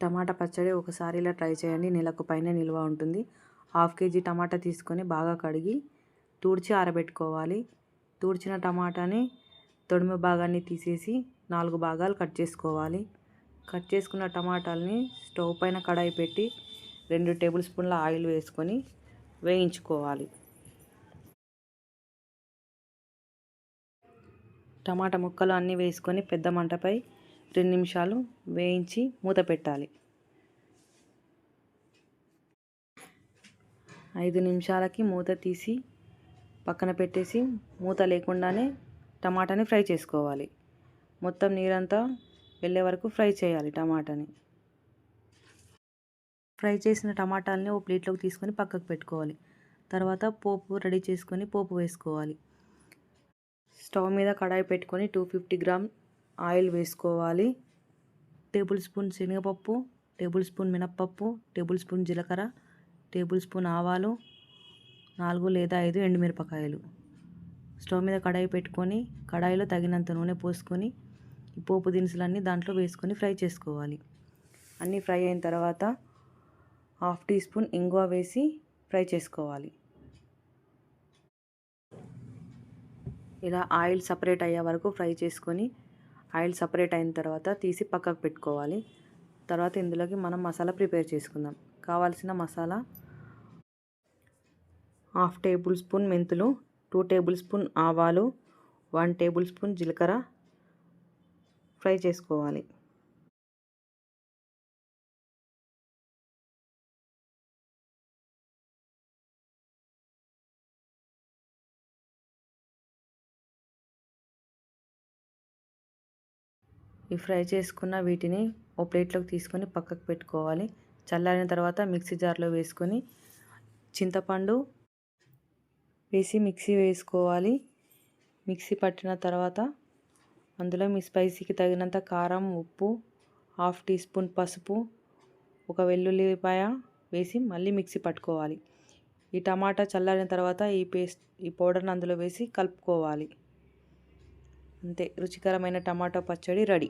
టమాటా పచ్చడి ఒకసారి ఇలా ట్రై చేయండి. నెలకు పైన నిల్వ ఉంటుంది. హాఫ్ కేజీ టమాటా తీసుకొని బాగా కడిగి తుడిచి ఆరబెట్టుకోవాలి. తుడిచిన టమాటాని తొడిమ భాగాన్ని తీసేసి నాలుగు భాగాలు కట్ చేసుకోవాలి. కట్ చేసుకున్న టమాటాలని స్టవ్ పైన కడాయి పెట్టి రెండు టేబుల్ స్పూన్ల ఆయిల్ వేసుకొని వేయించుకోవాలి. టమాటా ముక్కలు అన్నీ వేసుకొని పెద్ద మంటపై రెండు నిమిషాలు వేయించి మూత పెట్టాలి. ఐదు నిమిషాలకి మూత తీసి పక్కన పెట్టేసి మూత లేకుండానే టమాటాని ఫ్రై చేసుకోవాలి. మొత్తం నీరంతా వెళ్ళే వరకు ఫ్రై చేయాలి టమాటాని. ఫ్రై చేసిన టమాటాలని ఓ ప్లేట్లోకి తీసుకొని పక్కకు పెట్టుకోవాలి. తర్వాత పోపు రెడీ చేసుకొని పోపు వేసుకోవాలి. స్టవ్ మీద కడాయి పెట్టుకొని టూ ఫిఫ్టీ గ్రామ్ ఆయిల్ వేసుకోవాలి. టేబుల్ స్పూన్ శనగపప్పు టేబుల్ స్పూన్ మినప్పప్పు టేబుల్ స్పూన్ జీలకర్ర టేబుల్ స్పూన్ ఆవాలు నాలుగు లేదా ఐదు ఎండుమిరపకాయలు. స్టవ్ మీద కడాయి పెట్టుకొని కడాయిలో తగినంత నూనె పోసుకొని ఈ పోపు దినుసులన్నీ దాంట్లో వేసుకొని ఫ్రై చేసుకోవాలి. అన్నీ ఫ్రై అయిన తర్వాత హాఫ్ టీ స్పూన్ ఇంగువ వేసి ఫ్రై చేసుకోవాలి. ఇలా ఆయిల్ సపరేట్ అయ్యే వరకు ఫ్రై చేసుకొని ఆయిల్ సపరేట్ అయిన తర్వాత తీసి పక్కకు పెట్టుకోవాలి. తర్వాత ఇందులోకి మనం మసాలా ప్రిపేర్ చేసుకుందాం. కావాల్సిన మసాలా హాఫ్ టేబుల్ స్పూన్ మెంతులు టూ టేబుల్ స్పూన్ ఆవాలు వన్ టేబుల్ స్పూన్ జీలకర్ర ఫ్రై చేసుకోవాలి. ఈ ఫ్రై చేసుకున్న వీటిని ఓ ప్లేట్లోకి తీసుకొని పక్కకు పెట్టుకోవాలి. చల్లారిన తర్వాత మిక్సీ జార్లో వేసుకొని చింతపండు వేసి మిక్సీ వేసుకోవాలి. మిక్సీ పట్టిన తర్వాత అందులో మీ స్పైసీకి తగినంత కారం ఉప్పు హాఫ్ టీ స్పూన్ పసుపు ఒక వెల్లుల్లిపాయ వేసి మళ్ళీ మిక్సీ పట్టుకోవాలి. ఈ టమాటా చల్లారిన తర్వాత ఈ పేస్ట్ ఈ పౌడర్ని అందులో వేసి కలుపుకోవాలి. అంతే. రుచికరమైన టమాటా పచ్చడి రెడీ.